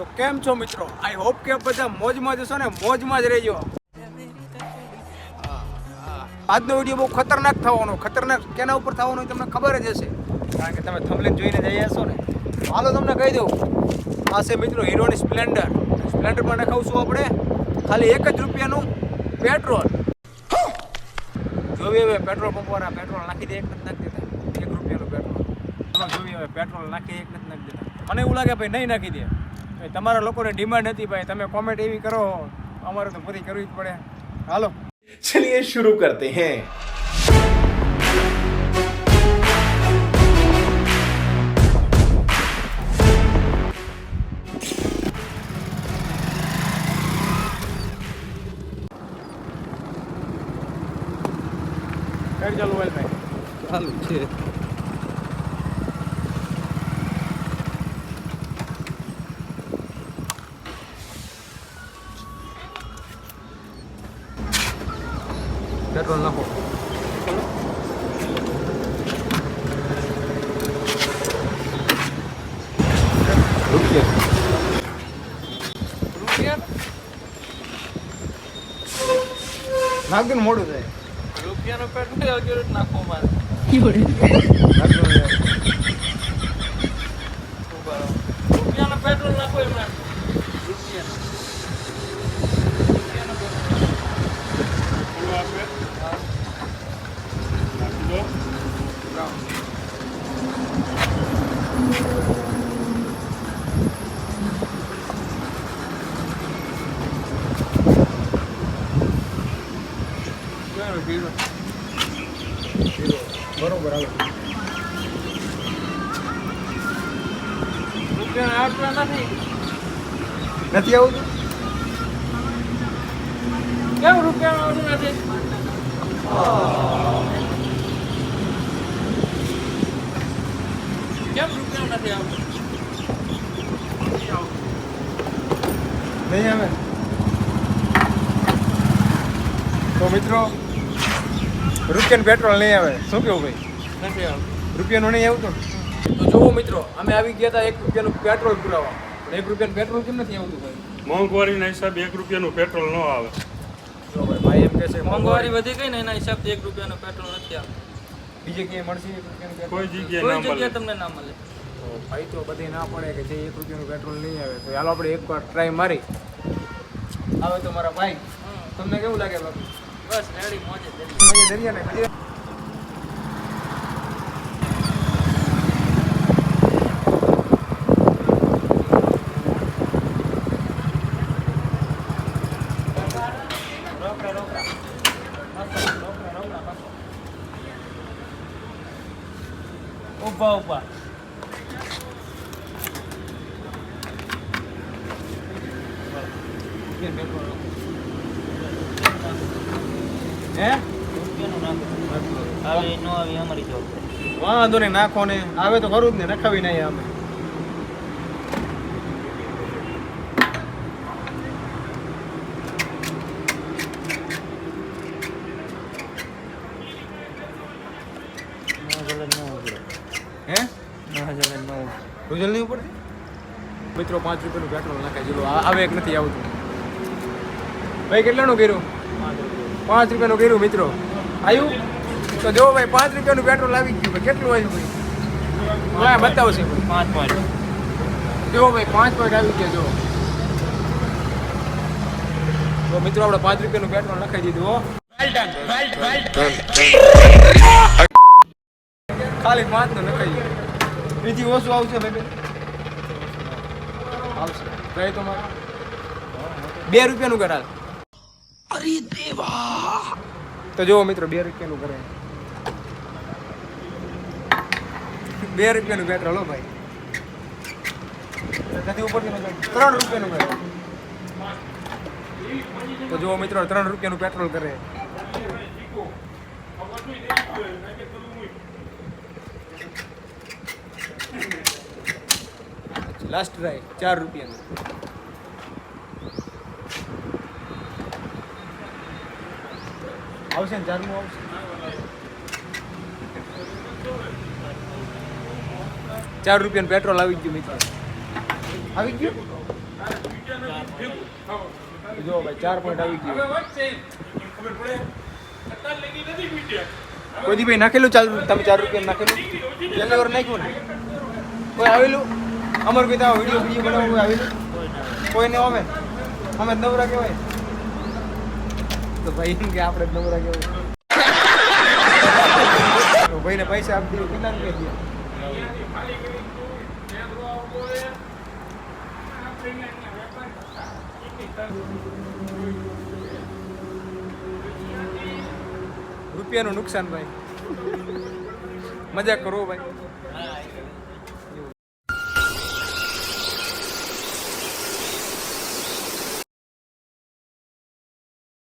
તો કેમ છો મિત્રો? આઈ હોપ કે બધા મોજમાં જશો ને મોજમાં જ રહેજો. આજનો વીડિયો બહુ ખતરનાક થવાનો, ખતરનાક કેના ઉપર થવાનો તમને ખબર જ હશે. કારણ કે તમે થમલેન જોઈને જઈ હશો ને. હાલો તમને કહી દઉં. આ છે મિત્રો હીરોની સ્પ્લેન્ડર. સ્પ્લેન્ડરમાં નખાવશું આપણે. ખાલી એક જ રૂપિયાનું પેટ્રોલ. જોવી હવે પેટ્રોલ પંપવાળા પેટ્રોલ નાખી દે, એક નથી નાખી દેતા. એક રૂપિયાનું પેટ્રોલ. જોવી હવે પેટ્રોલ નાખી એક નથી નાખી દેતા. મને એવું લાગે ભાઈ નહીં નાખી દે. તમારા લોકોને ડિમાન્ડ હતી ભાઈ તમે કોમેન્ટ એવી કરો અમારે તો પૂરી કરવી જ પડે. હાલો. ચલિએ શરૂ કરતે હૈ. ચાલુ હોય ભાઈ. ચાલુ છે. પેટ્રોલ નાખો. નાખ દે ને મોડું થાય. રૂપિયાનો પેટ્રોલ નાખો મારે નાખ દો ને. રૂપિયાનો પેટ્રોલ નાખો એમાં રૂપિયાનો પીળો? બરોબર નથી નથી આવું કેમ રૂપિયા આવતું નથી કેમ રૂપિયાનો નથી આવતું. નહીં આવે? તો મિત્રો રૂપિયાનું પેટ્રોલ નહીં આવે. શું કેવું ભાઈ? નથી આવતું. રૂપિયાનું નહીં આવતું? તો જુઓ મિત્રો અમે આવી ગયા હતા એક રૂપિયાનું પેટ્રોલ પુરાવા. પણ એક રૂપિયાનું પેટ્રોલ કેમ નથી આવતું ભાઈ? મોંઘવારીના હિસાબે એક રૂપિયાનું પેટ્રોલ ન આવે. જો ભાઈ ભાઈ એમ કહે છે મોંઘવારી વધી ગઈ ને એના હિસાબથી એક રૂપિયાનો પેટ્રોલ નથી આવતું. બીજે ક્યાંય મળશે જગ્યાએ કોઈ જગ્યાએ તમને ના મળે. તો ભાઈ તો બધે ના પડે કે જે એક રૂપિયાનું પેટ્રોલ નહીં આવે તો ચાલો આપણે એકવાર ટ્રાય મારી. આવે તો મારા ભાઈ. તમને કેવું લાગે બાપુ? બસ રેડી મોજે દરી મને દરિયા ને દરિયા ન વાંધો નહીં નાખો ને. આવે તો ખરું જ ને નખાવી નહીં અમે. હે? રૂજલ નહીં પડે મિત્રો પાંચ રૂપિયાનું પેટ્રોલ નાખે છે આ- આવે એક નથી આવતું. ભાઈ કેટલાનું કર્યું? પાંચ રૂપિયાનું કર્યું મિત્રો. આવ્યું તો જો ભાઈ પાંચ રૂપિયાનું પેટ્રોલ આવી ગયું ભાઈ કેટલું આવ્યું ભાઈ? હા બતાવશે પાંચ પોઈન્ટ જો ભાઈ પાંચ પોઈન્ટ આવી ગયા જો. તો મિત્રો આપણે પાંચ રૂપિયાનું પેટ્રોલ નખાઈ દીધું હો. ખાલી પાંચનું દીધું બીજી ઓછું આવશે ભાઈ આવશે. ભાઈ તમારે બે રૂપિયાનું કરાલ અરે દેવા. તો જો મિત્રો, બે રૂપિયાનું કરે બે રૂપિયાનું પેટ્રોલ હો ભાઈ. ત્યાંથી ઉપરથી. ત્રણ રૂપિયાનું કરે તો જો મિત્રો, ત્રણ રૂપિયાનું પેટ્રોલ કરે લાસ્ટ ટ્રાય ચાર રૂપિયાનું. આવશે ને ચારનું આવશે. ચાર રૂપિયાનું પેટ્રોલ આવી ગયું મિત્રો. આવી ગયું? જો ભાઈ ચાર પોઈન્ટ આવી ગયો. કોઈ ભાઈ નાખેલું ચાલ તમે ચાર રૂપિયા નાખેલું? પહેલી વાર નાખ્યું ને? કોઈ આવેલું? અમર કોઈ ત્યાં વીડિયો વીડિયો બનાવવું કોઈ આવેલું? કોઈને આવે? અમે નવરા કહેવાય. તો ભાઈ એમ કે આપણે જ નવરા કેવું? ભાઈને પૈસા આપી દીધું કેટલા રૂપિયા દે રૂપિયાનું નુકસાન, ભાઈ. મજાક કરો, ભાઈ.